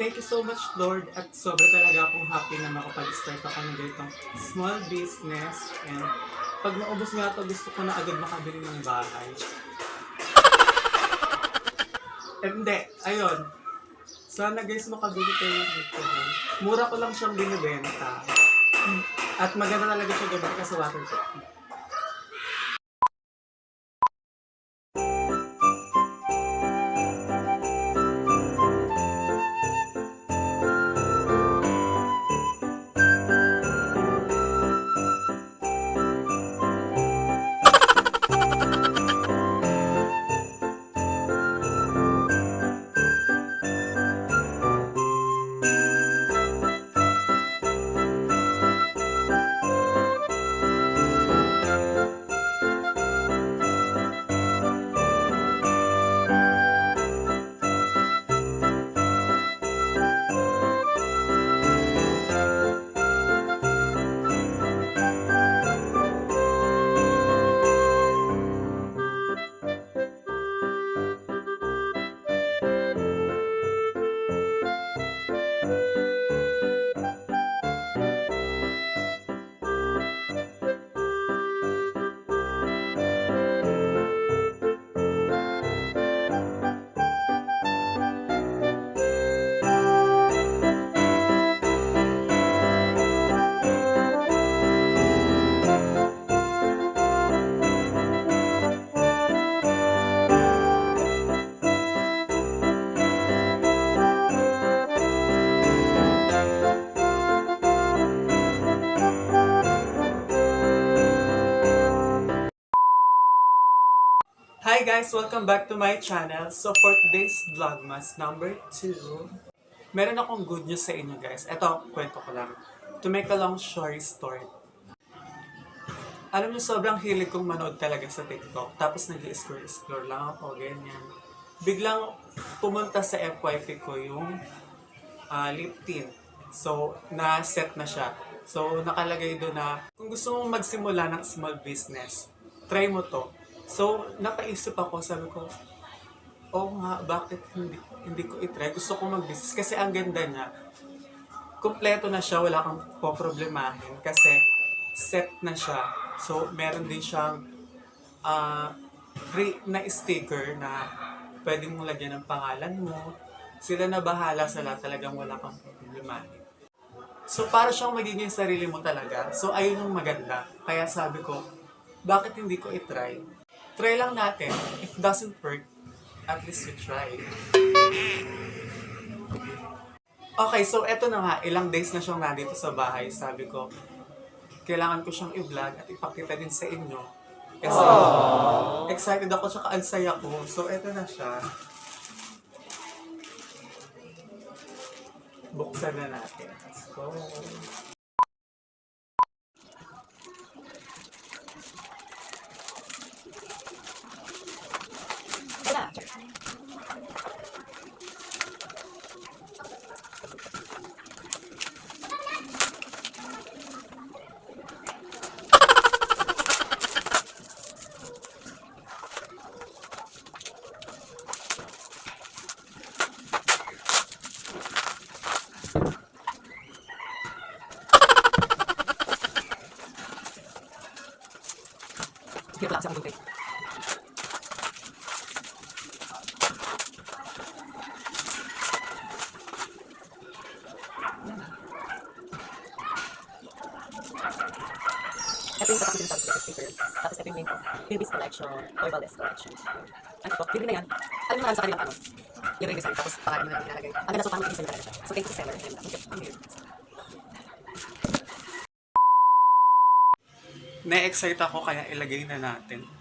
Thank you so much, Lord. At sobra talaga akong happy na makapag-start ako ng ganitong small business. And pag maubos nga ito, gusto ko na agad makabili ng bahay. Eh, hindi, ayun. Sana guys makabili kayo nito. Mura ko lang siyang binibenta. At maganda talaga siya gamit ka sa waterproof. Guys! Welcome back to my channel. So for today's Vlogmas number 2, meron akong good news sa inyo guys. Ito, kwento ko lang. To make a long story short. Alam niyo, sobrang hilig kong manood talaga sa TikTok. Tapos nag-explore-explore lang ako, ganyan. Biglang pumunta sa FYP ko yung ah, lip tint. So, na-set na siya. So, nakalagay doon na kung gusto mong magsimula ng small business, try mo to. So, napaisip ako, sabi ko, oo nga, bakit hindi, hindi ko itry? Gusto ko mag-business kasi ang ganda niya. Kompleto na siya, wala kang poproblemahin kasi set na siya. So, meron din siyang ah free na sticker na pwede mong lagyan ng pangalan mo. Sila na bahala sa lahat, talagang wala kang problemahin. So, para siyang magiging sarili mo talaga. So, ayun yung maganda. Kaya sabi ko, bakit hindi ko itry? Try lang natin. If doesn't work, at least we try. Okay, so eto na nga. Ilang days na siyang nandito sa bahay. Sabi ko, kailangan ko siyang i-vlog at ipakita din sa inyo. Kasi excited ako tsaka ang saya ko. So eto na siya. Buksan na natin. Let's go. Hirap lang kasi akong tubig. Ito yung tapos sinasabi ko sa sticker. Tapos ito yung link ko. Collection, Toybalist Collection. Ano po? Bibili na yan. Alam mo naman sa kanilang ano. Yung design. Tapos pangalan mo na nilalagay. Ang ganda so parang mag-design talaga siya. So thank you seller. Ang weird. Na-excite ako kaya ilagay na natin.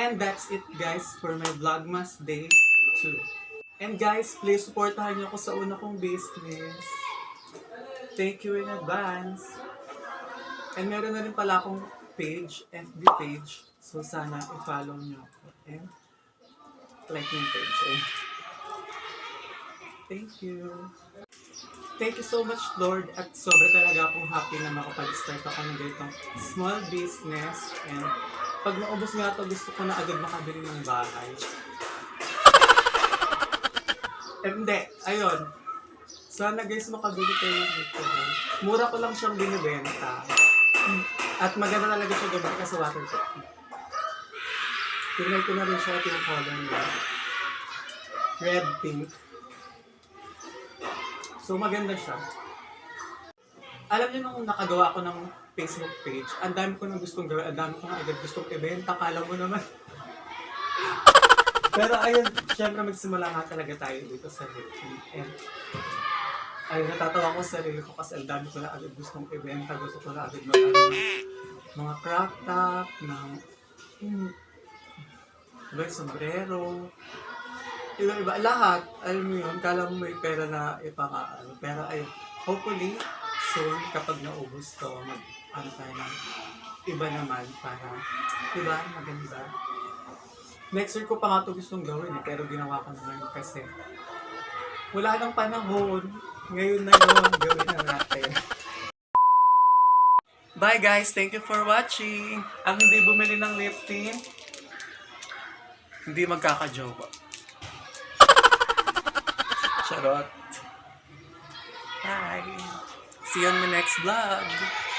And that's it guys for my Vlogmas Day 2. And guys, please supportahan niyo ako sa una kong business. Thank you in advance. And meron na rin pala akong page, FB page. So sana i-follow niyo ako. And like yung page. Eh. Thank you. Thank you so much, Lord. At sobra talaga akong happy na makapag-start ako ng ganitong small business. And pag naubos nga ito, gusto ko na agad makabili ng bahay. Eh, hindi. Ayun. Sana guys makabili kayo nito. Mura ko lang siyang binibenta. At maganda talaga siya gamit kasi waterproof. Tinry ko na rin siya at yung color niya. Red pink. So maganda siya. Alam niyo nung nakagawa ko ng Facebook page, ang dami ko nang gustong gawin, ang dami ko na agad gustong ibenta, kala mo naman. Pero ayun, syempre magsimula nga talaga tayo dito sa YouTube. And ayun, natatawa ko sa sarili ko kasi ang dami ko na agad gustong ibenta, gusto ko na agad mag ano, mga crop top, ng iba yung sombrero, iba-iba, lahat, alam mo yun, kala mo may pera na ipaka, ano, pero ayun, hopefully, soon, kapag naubos to, mag, ano tayo ng iba naman para, diba, maganda. Next year ko pa nga ito gustong gawin eh, pero ginawa ko na ngayon kasi wala nang panahon. Ngayon na yun, gawin na natin. Bye guys, thank you for watching. Ang hindi bumili ng lip tint, hindi magkakajowa. Charot. Bye. See you on the next vlog.